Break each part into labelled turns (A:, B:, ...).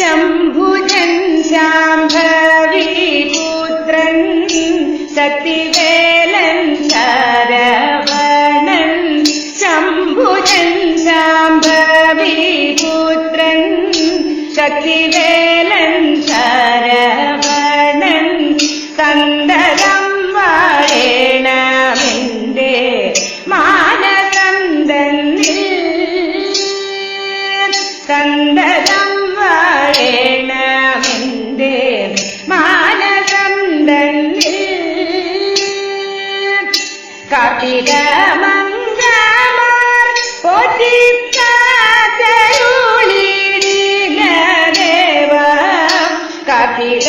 A: ശംഭുജൻ ശാംഭവി പുത്രൻ ശരവണൻ. ശംഭുജൻ ശാംഭവി പുത്രൻ കാർത്തികമഞ്ചാമാർ പൊതിക്കാത്തരുളിടുക ദേവ കാർത്തിക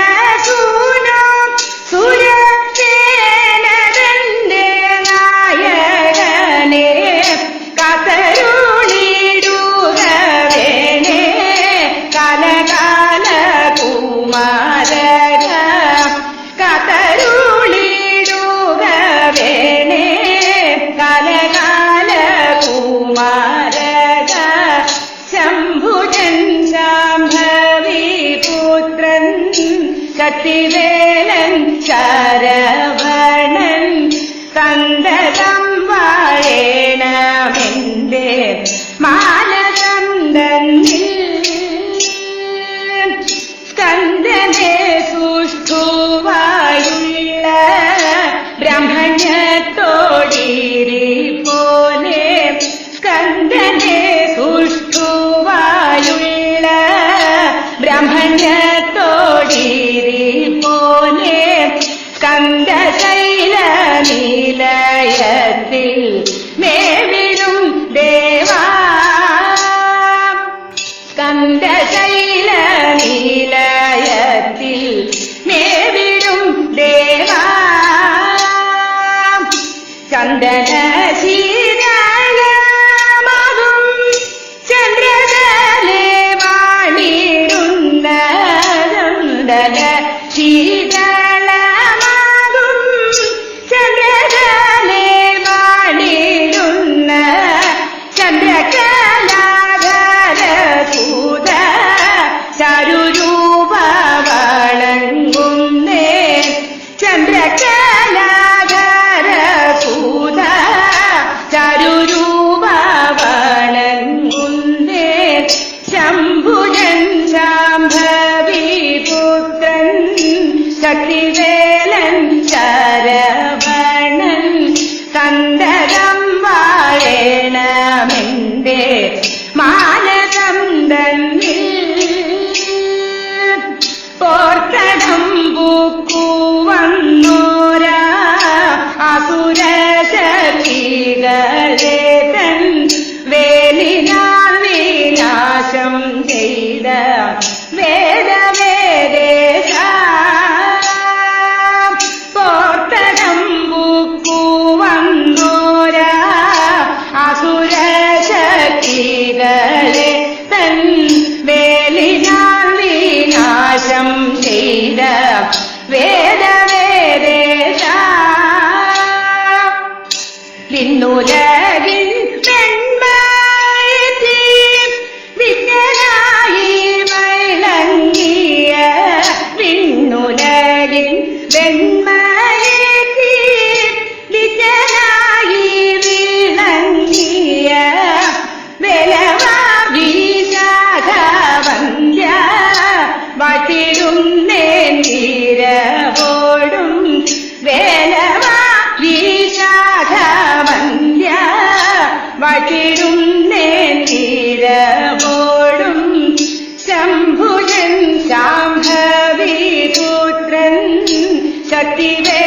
A: കത്തിവേലൻ ശരവണൻ തന്തകം വാഴേണമെന്റെ മാല കന്ദനെ സ്കന്ദനെ സുഷ്ടുവായുള്ള ബ്രഹ്മണ്യത്തോടീരി പോലെ സ്കന്ദനെ സുഷ്ടുവായുള്ള ബ്രഹ്മണ്യത്തോടീ கந்தன വേണമെന്തേ മാ கட்டி வே